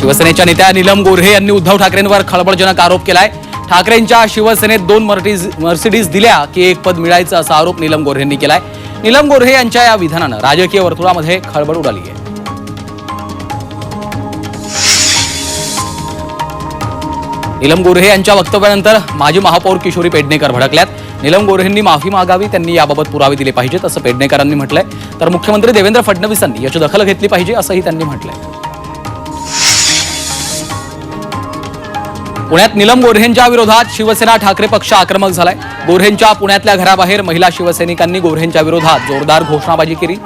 शिवसेनेच्या नेत्या नीलम गोऱ्हे यांनी उद्धव ठाकरेंवर खळबळजनक आरोप केलाय. ठाकरेंच्या शिवसेनेत दोन मर्टिज मर्सिडीज दिल्या की एक पद मिळायचं असा आरोप नीलम गोऱ्हेंनी केलाय. नीलम गोऱ्हे यांच्या या विधानानं राजकीय वर्तुळामध्ये खळबळ उडाली आहे. नीलम गोऱ्हे यांच्या वक्तव्यानंतर माजी महापौर किशोरी पेडणेकर भडकल्यात. नीलम गोऱ्हेंनी माफी मागावी त्यांनी याबाबत पुरावे दिले पाहिजेत असं पेडणेकरांनी म्हटलंय. तर मुख्यमंत्री देवेंद्र फडणवीसांनी याची दखल घेतली पाहिजे असंही त्यांनी म्हटलंय. पुण्यात निलम गोऱ्हेंच्या विरोधात शिवसेना ठाकरे पक्ष आक्रमक झालाय. गोऱ्हेंच्या पुण्यातल्या घराबाहेर महिला शिवसैनिकांनी गोऱ्हेंच्या विरोधात जोरदार घोषणाबाजी केली.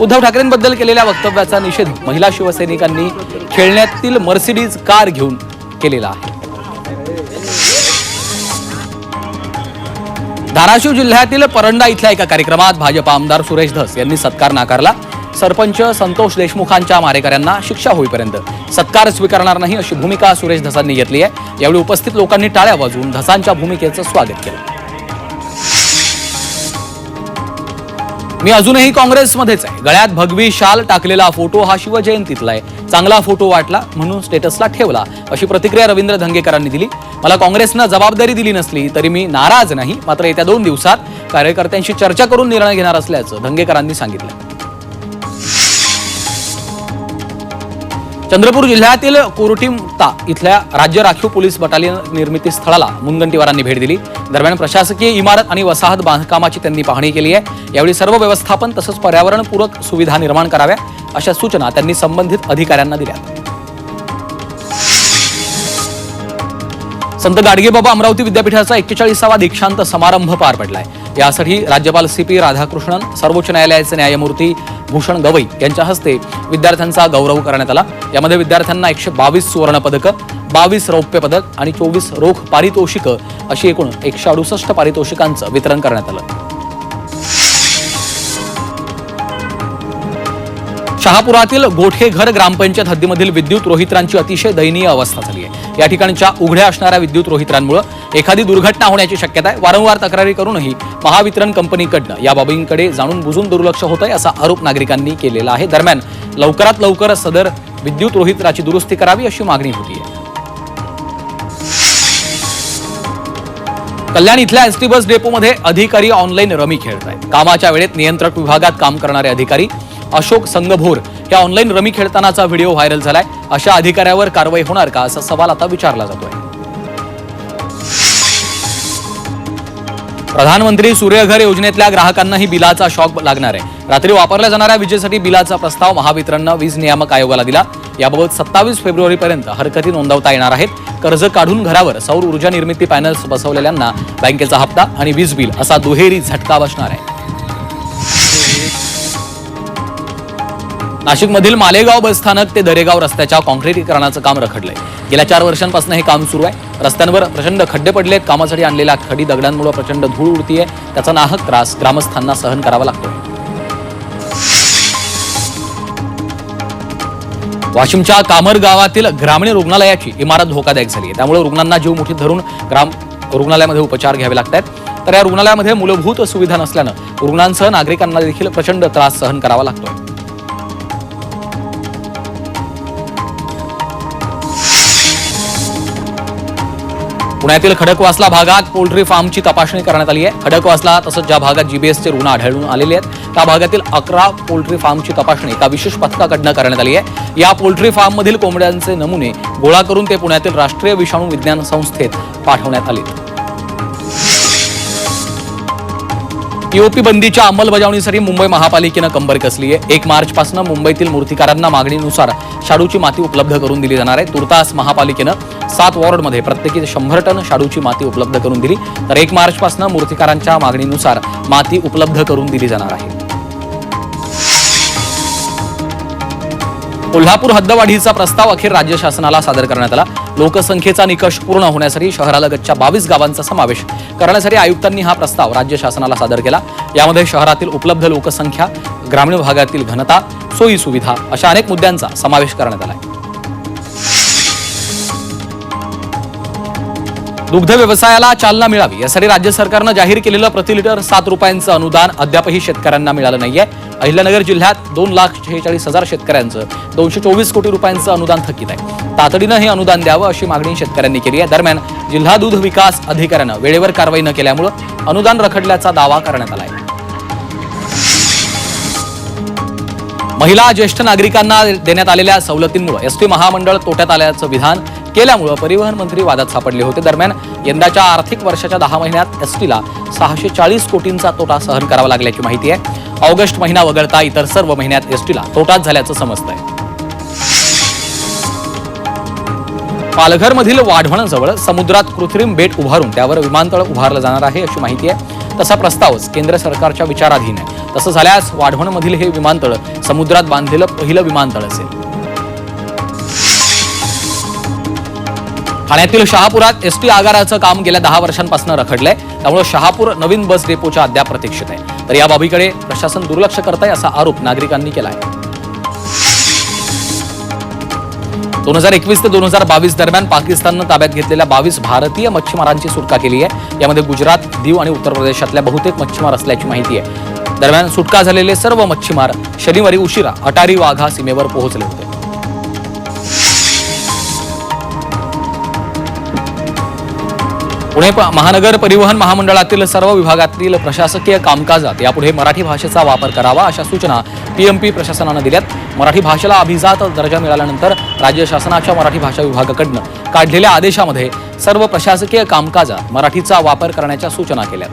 उद्धव ठाकरेंबद्दल केलेल्या वक्तव्याचा निषेध महिला शिवसैनिकांनी खेळण्यातील मर्सिडीज कार घेऊन केलेला आहे. धाराशिव जिल्ह्यातील परंडा इथल्या एका कार्यक्रमात भाजप आमदार सुरेश धस यांनी सत्कार नाकारला. सरपंच संतोष देशमुखांच्या मारेकऱ्यांना शिक्षा होईपर्यंत. सत्कार स्वीकारणार नाही अशी भूमिका सुरेश धसांनी घेतली आहे. यावेळी उपस्थित लोकांनी टाळ्या वाजवून धसांच्या भूमिकेचं स्वागत केलं. मी अजूनही काँग्रेसमध्येच आहे. गळ्यात भगवी शाल टाकलेला फोटो हा शिवजयंतीतला आहे. चांगला फोटो वाटला म्हणून स्टेटसला ठेवला अशी प्रतिक्रिया रवींद्र धंगेकरांनी दिली. मला काँग्रेसनं जबाबदारी दिली नसली तरी मी नाराज नाही. मात्र येत्या दोन दिवसात कार्यकर्त्यांशी चर्चा करून निर्णय घेणार असल्याचं धंगेकरांनी सांगितलं. चंद्रपूर जिल्ह्यातील कोरटीमता इथल्या राज्य राखीव पोलीस बटालियन निर्मिती स्थळाला मुनगंटीवारांनी भेट दिली. दरम्यान प्रशासकीय इमारत आणि वसाहत बांधकामाची त्यांनी पाहणी केली आहे. यावेळी सर्व व्यवस्थापन तसंच पर्यावरणपूरक सुविधा निर्माण कराव्या अशा सूचना त्यांनी संबंधित अधिकाऱ्यांना दिल्या. संत गाडगेबाबा अमरावती विद्यापीठाचा एक्केचाळीसावा दीक्षांत समारंभ पार पडलाय. यासाठी राज्यपाल सी पी राधाकृष्णन सर्वोच्च न्यायालयाचे न्यायमूर्ती भूषण गवई यांच्या हस्ते विद्यार्थ्यांचा गौरव करण्यात आला. यामध्ये विद्यार्थ्यांना एकशे बावीस सुवर्ण पदकं बावीस रौप्य पदक आणि चोवीस रोख पारितोषिकं अशी एकूण एकशे अडुसष्ट पारितोषिकांचं वितरण करण्यात आलं. शहापुरातील गोठे घर ग्रामपंचायत हद्दीमधील विद्युत रोहित्रांची अतिशय दयनीय अवस्था झाली आहे. या ठिकाणच्या उघड्या असणाऱ्या विद्युत रोहित्रांमुळे एखादी दुर्घटना होण्याची शक्यता आहे. वारंवार तक्रारी करूनही महावितरण कंपनीकडनं या बाबींकडे जाणून बुजून दुर्लक्ष होत आहे असा आरोप नागरिकांनी केलेला आहे. दरम्यान लवकरात लवकर सदर विद्युत रोहित्राची दुरुस्ती करावी अशी मागणी होती. आहे कल्याण इथल्या एसटी बस डेपोमध्ये अधिकारी ऑनलाईन रमी खेळत आहेत कामाच्या वेळेत नियंत्रक विभागात काम करणारे अधिकारी अशोक संगभोर या ऑनलाईन रमी खेळतानाचा व्हिडिओ व्हायरल झालाय. अशा अधिकाऱ्यावर कारवाई होणार का? असा सवाल आता विचारला जातोय. प्रधानमंत्री सूर्यघर योजनेतल्या ग्राहकांनाही बिलाचा शॉक लागणार आहे. रात्री वापरल्या जाणाऱ्या विजेसाठी बिलाचा प्रस्ताव महावितरणनं वीज नियामक आयोगाला दिला. याबाबत सत्तावीस फेब्रुवारीपर्यंत हरकती नोंदवता येणार आहेत. कर्ज काढून घरावर सौर ऊर्जा निर्मिती पॅनल्स बसवलेल्यांना बँकेचा हप्ता आणि वीज बिल असा दुहेरी झटका बसणार आहे. नाशिकमधील मालेगाव बसस्थानक ते दरेगाव रस्त्याच्या काँक्रिटीकरणाचं काम रखडलंय. गेल्या चार वर्षांपासून हे काम सुरू आहे. रस्त्यांवर प्रचंड खड्डे पडलेत. कामासाठी आणलेल्या खडी दगडांमुळे प्रचंड धूळ उडतीये. त्याचा नाहक त्रास ग्रामस्थांना सहन करावा लागतो वाशिमच्या कामर गावातील ग्रामीण रुग्णालयाची इमारत धोकादायक झाली आहे. त्यामुळे रुग्णांना जीव मुठीत धरून ग्राम रुग्णालयामध्ये उपचार घ्यावे लागत आहेत तर या रुग्णालयामध्ये मूलभूत सुविधा नसल्यानं रुग्णांसह नागरिकांना देखील प्रचंड त्रास सहन करावा लागतोय. पुण्यातील खडकवासला भागात पोल्ट्री फार्मची तपासणी करण्यात आली आहे. खडकवासला तसंच ज्या भागात जीबीएसचे रुग्ण आढळून आलेले आहेत त्या भागातील अकरा पोल्ट्री फार्मची तपासणी एका विशेष पथकाकडनं करण्यात आली आहे. या पोल्ट्री फार्ममधील कोंबड्यांचे नमुने गोळा करून ते पुण्यातील राष्ट्रीय विषाणू विज्ञान संस्थेत पाठवण्यात आले. पीओपी बंदीच्या अंमलबजावणीसाठी मुंबई महापालिकेनं कंबर कसली आहे? एक मार्चपासून मुंबईतील मूर्तिकारांना मागणीनुसार शाडूची माती उपलब्ध करून दिली जाणार आहे. तुर्तास महापालिकेनं सात वॉर्डमध्ये प्रत्येकी शंभर टन शाडूची माती उपलब्ध करून दिली. तर एक मार्चपासून मूर्तिकारांच्या मागणीनुसार माती उपलब्ध करून दिली जाणार आहे. कोल्हापूर हद्दवाढीचा प्रस्ताव अखेर राज्य शासनाला सादर करण्यात आला. लोकसंख्येचा निकष पूर्ण होण्यासाठी शहरालगतच्या बावीस गावांचा समावेश करण्यासाठी आयुक्तांनी हा प्रस्ताव राज्य शासनाला सादर केला. यामध्ये शहरातील उपलब्ध लोकसंख्या ग्रामीण भागातील घनता सोयी सुविधा अशा अनेक मुद्द्यांचा समावेश करण्यात आला. दुग्ध व्यवसायाला चालना मिळावी यासाठी राज्य सरकारनं जाहीर केलेलं प्रति लिटर सात रुपयांचं अनुदान अद्यापही शेतकऱ्यांना मिळालं नाहीये. अहिल्यानगर जिल्ह्यात दोन लाख शेहेचाळीस हजार शेतकऱ्यांचं दोनशे चोवीस कोटी रुपयांचं अनुदान थकीत आहे. तातडीनं हे अनुदान द्यावं अशी मागणी शेतकऱ्यांनी केली आहे. दरम्यान जिल्हा दूध विकास अधिकाऱ्यानं वेळेवर कारवाई न केल्यामुळं अनुदान रखडल्याचा दावा करण्यात आला आहे महिला ज्येष्ठ नागरिकांना देण्यात आलेल्या सवलतींमुळे एसटी महामंडळ तोट्यात आल्याचं विधान केल्यामुळं परिवहन मंत्री वादात सापडले होते. दरम्यान यंदाच्या आर्थिक वर्षाच्या दहा महिन्यात एसटीला सहाशे चाळीस कोटींचा तोटा सहन करावा लागल्याची माहिती आहे. ऑगस्ट महिना वगळता इतर सर्व महिन्यात एसटीला तोटाच झाल्याचं समजतंय. पालघरमधील वाढवणाजवळ समुद्रात कृत्रिम बेट उभारून त्यावर विमानतळ उभारलं जाणार आहे अशी माहिती आहे. तसा प्रस्तावच केंद्र सरकारच्या विचाराधीन आहे. तसं झाल्यास वाढवणमधील हे विमानतळ समुद्रात बांधलेलं पहिलं विमानतळ असेल. ठाण्यातील शहापुरात एसटी आगाराचं काम गेल्या दहा वर्षांपासून रखडलंय. त्यामुळे शहापूर नवीन बस डेपोच्या अद्याप प्रतीक्षित आहे. तर या बाबीकडे प्रशासन दुर्लक्ष करत आहे असा आरोप नागरिकांनी केला आहे दोन हजार एकवीस ते दोन हजार बावीस दरम्यान पाकिस्ताननं ताब्यात घेतलेल्या बावीस भारतीय मच्छीमारांची सुटका केली आहे. यामध्ये गुजरात दीव आणि उत्तर प्रदेशातल्या बहुतेक मच्छीमार असल्याची माहिती आहे. दरम्यान सुटका झालेले सर्व मच्छीमार शनिवारी उशिरा अटारी वाघा सीमेवर पोहोचले होते. पुणे प- महानगर परिवहन महामंडळातील सर्व विभागातील प्रशासकीय कामकाजात यापुढे मराठी भाषेचा वापर करावा अशा सूचना पीएमपी प्रशासनानं दिल्यात. मराठी भाषेला अभिजात दर्जा मिळाल्यानंतर राज्य शासनाच्या मराठी भाषा विभागाकडनं काढलेल्या आदेशामध्ये सर्व प्रशासकीय कामकाजात मराठीचा वापर करण्याच्या सूचना केल्यात.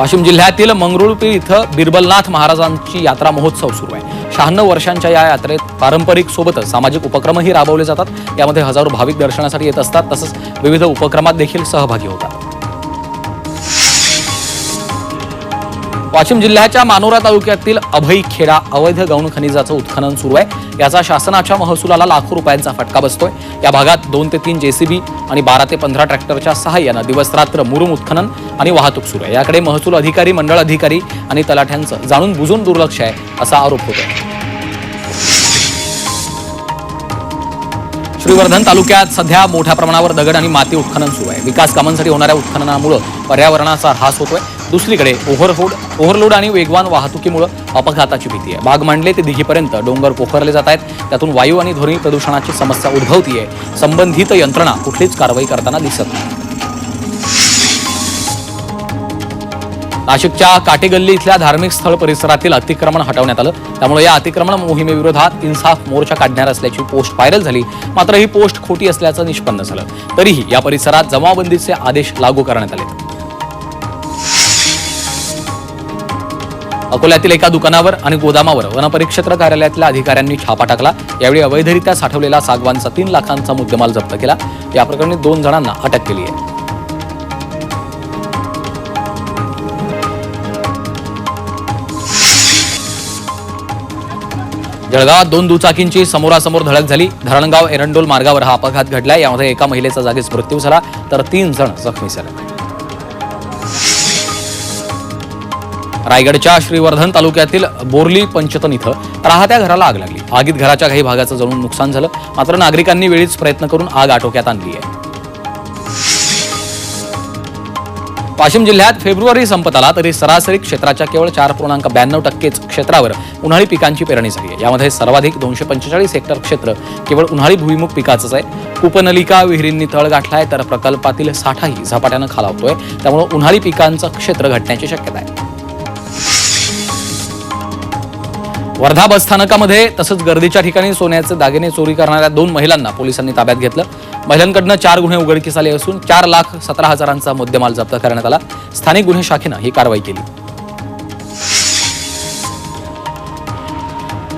वाशिम जिल्ह्यातील मंगरुळपीर इथं बिरबलनाथ महाराजांची यात्रा महोत्सव सुरू आहे. शहाण्णव वर्षांच्या या यात्रेत पारंपरिक सोबतच सामाजिक उपक्रमही राबवले जातात. यामध्ये हजारो भाविक दर्शनासाठी येत असतात. तसंच विविध उपक्रमात देखील सहभागी होतात. वाशिम जिल्ह्याच्या मानोरा तालुक्यातील अभई खेडा अवैध गौण खनिजाचं उत्खनन सुरू आहे. याचा शासनाच्या महसुलाला लाखो रुपयांचा फटका बसतोय. या भागात दोन ते तीन जेसीबी आणि बारा ते पंधरा ट्रॅक्टरच्या सहाय्यानं दिवसरात्र मुरुम उत्खनन आणि वाहतूक सुरू आहे. याकडे महसूल अधिकारी मंडळ अधिकारी आणि तलाठ्यांचं जाणून बुजून दुर्लक्ष आहे असा आरोप होतोय. श्रीवर्धन तालुक्यात सध्या मोठ्या प्रमाणावर दगड आणि माती उत्खनन सुरू आहे. विकास कामांसाठी होणाऱ्या उत्खननामुळे पर्यावरणाचा ऱ्हास होतोय. दुसरीकडे ओव्हरहोड ओव्हरलोड आणि वेगवान वाहतुकीमुळे अपघाताची भीती आहे. बाग मांडले ते दिघीपर्यंत डोंगर पोखरले जात आहेत. त्यातून वायू आणि ध्वनी प्रदूषणाची समस्या उद्भवतीये. संबंधित यंत्रणा कुठलीच कारवाई करताना दिसत नाही. नाशिकच्या काटेगल्ली इथल्या धार्मिक स्थळ परिसरातील अतिक्रमण हटवण्यात आलं. त्यामुळे या अतिक्रमण मोहिमेविरोधात इन्साफ मोर्चा काढणार असल्याची पोस्ट व्हायरल झाली. मात्र ही पोस्ट खोटी असल्याचं निष्पन्न झालं. तरीही या परिसरात जमावबंदीचे आदेश लागू करण्यात आले अकोल्यातील एका दुकानावर आणि गोदामावर वनपरिक्षेत्र कार्यालयातल्या अधिकाऱ्यांनी छापा टाकला. यावेळी अवैधरित्या साठवलेला सागवानचा तीन लाखांचा मुद्देमाल जप्त केला. या प्रकरणी दोन जणांना अटक केली आहे. जळगावात दोन दुचाकींची समोरासमोर धडक झाली. धरणगाव एरंडोल मार्गावर हा अपघात घडलाय. यामध्ये एका महिलेचा जागीच मृत्यू झाला तर तीन जण जखमी झाले. रायगडच्या श्रीवर्धन तालुक्यातील बोरली पंचतन इथं राहत्या घराला आग लागली. आगीत घराच्या काही भागाचं जळून नुकसान झालं. मात्र नागरिकांनी वेळीच प्रयत्न करून आग आटोक्यात आणली आहे. वाशिम जिल्ह्यात फेब्रुवारी संपत आला तरी सरासरी क्षेत्राच्या केवळ चार पूर्णांक ब्याण्णव टक्केच क्षेत्रावर उन्हाळी पिकांची पेरणी झाली आहे. यामध्ये सर्वाधिक दोनशे पंचेचाळीस हेक्टर क्षेत्र केवळ उन्हाळी भुईमुख पिकाचंच आहे. कुपनलिका विहिरींनी तळ गाठलाय तर प्रकल्पातील साठाही झपाट्यानं खालावतोय. त्यामुळे उन्हाळी पिकांचं क्षेत्र घटण्याची शक्यता आहे. वर्धा बस स्थानकामध्ये तसंच गर्दीच्या ठिकाणी सोन्याचे दागिने चोरी करणाऱ्या दोन महिलांना पोलिसांनी ताब्यात घेतलं. महिलांकडनं चार गुन्हे उघडकीस आले असून चार लाख सतरा हजारांचा मुद्देमाल जप्त करण्यात आला. स्थानिक गुन्हे शाखेनं ही कारवाई केली.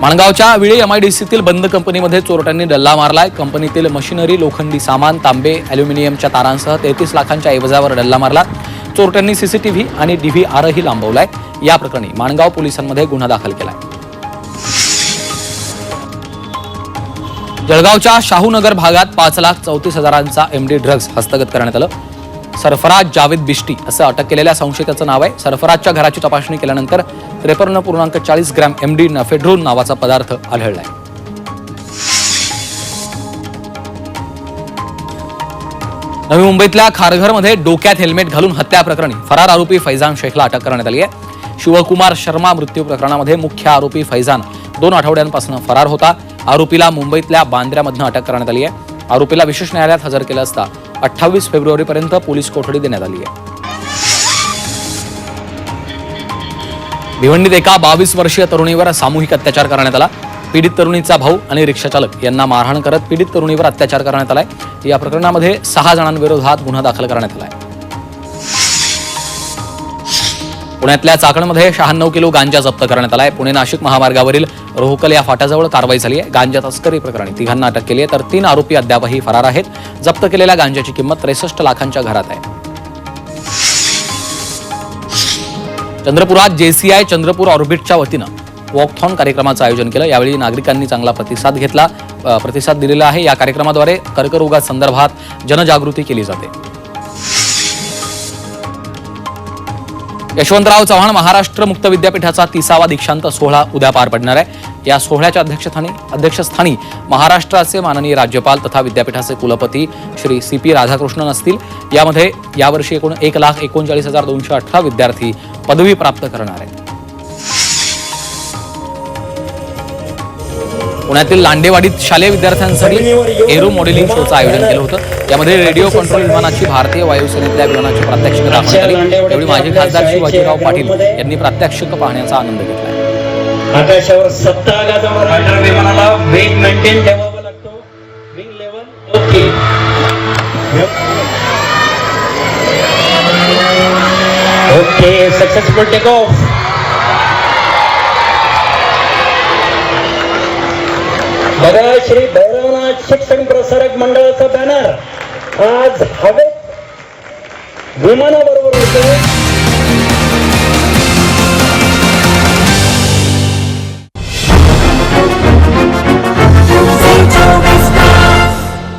माणगावच्या विळे एमआयडीसीतील बंद कंपनीमध्ये चोरट्यांनी डल्ला मारलाय. कंपनीतील मशिनरी लोखंडी सामान तांबे अॅल्युमिनियमच्या तारांसह तेहतीस लाखांच्या ऐवजावर डल्ला मारला. चोरट्यांनी सीसीटीव्ही आणि डीव्हीआरही लांबवलाय. या प्रकरणी माणगाव पोलिसांमध्ये गुन्हा दाखल केलाय. जळगावच्या शाहूनगर भागात पाच लाख चौतीस हजारांचा एमडी ड्रग्ज हस्तगत करण्यात आलं. सरफराज जावेद बिष्टी असं अटक केलेल्या संशयिताचं नाव आहे. सरफराजच्या घराची तपासणी केल्यानंतर त्रेपन्न पूर्णांक चाळीस ग्रॅम एमडी नफेड्रोन नावाचा पदार्थ आढळलाय. नवी मुंबईतल्या खारघरमध्ये डोक्यात हेल्मेट घालून हत्या प्रकरणी फरार आरोपी फैजान शेखला अटक करण्यात आली आहे. शिवकुमार शर्मा मृत्यू प्रकरणामध्ये मुख्य आरोपी फैजान दोन आठवड्यांपासून फरार होता. आरोपीला मुंबईतल्या बांद्र्यामधनं अटक करण्यात आली आहे. आरोपीला विशेष न्यायालयात हजर केलं असता अठ्ठावीस फेब्रुवारीपर्यंत पोलीस कोठडी देण्यात आली आहे. भिवंडीत एका बावीस वर्षीय तरुणीवर सामूहिक अत्याचार करण्यात आला. पीडित तरुणीचा भाऊ आणि रिक्षाचालक यांना मारहाण करत पीडित तरुणीवर अत्याचार करण्यात आलाय. या प्रकरणामध्ये सहा जणांविरोधात गुन्हा दाखल करण्यात आलाय. पुण्यातल्या चाकणमध्ये शहाण्णव किलो गांजा जप्त करण्यात आलाय. पुणे नाशिक महामार्गावरील रोहकल या फाट्याजवळ कारवाई झाली आहे. गांजा तस्करी प्रकरणी तिघांना अटक केली आहे. तर तीन आरोपी अद्यापही फरार आहेत. जप्त केलेल्या गांजाची किंमत त्रेसष्ट लाखांच्या घरात आहे. चंद्रपुरात जेसीआय चंद्रपूर ऑर्बिटच्या वतीनं वॉकथॉन कार्यक्रमाचं आयोजन केलं. यावेळी नागरिकांनी चांगला प्रतिसाद घेतला प्रतिसाद दिलेला आहे. या कार्यक्रमाद्वारे कर्करोगासंदर्भात जनजागृती केली जाते. यशवंतराव चव्हाण महाराष्ट्र मुक्त विद्यापीठाचा तिसावा दीक्षांत सोहळा उद्या पार पडणार आहे. या सोहळ्याच्या अध्यक्षस्थानी अध्यक्षस्थानी महाराष्ट्राचे माननीय राज्यपाल तथा विद्यापीठाचे कुलपती श्री सी पी राधाकृष्णन असतील. यामध्ये यावर्षी एकूण एक लाख एकोणचाळीस हजार दोनशे अठरा विद्यार्थी पदवी प्राप्त करणार आहेत. पुण्यातील लांडेवाडीत शालेय विद्यार्थ्यांसाठी एरो मॉडेलिंग शोचं आयोजन केलं होतं. यामध्ये रेडिओ कंट्रोल विमानाची भारतीय वायुसेनेतल्या विमानाची प्रात्यक्षिक दाखवण्यात आली. यावेळी माजी खासदार शिवाजीराव पाटील यांनी प्रात्यक्षिक पाहण्याचा आनंद घेतला. आकाशावर सत्ता विमानाला वेग मेंटेन ठेवावा लागतो. Wing level okay okay successful take off बघा श्री भैरवनाथ शिक्षण प्रसारक मंडळाचा बॅनर आज हवेत विमानाबरोबर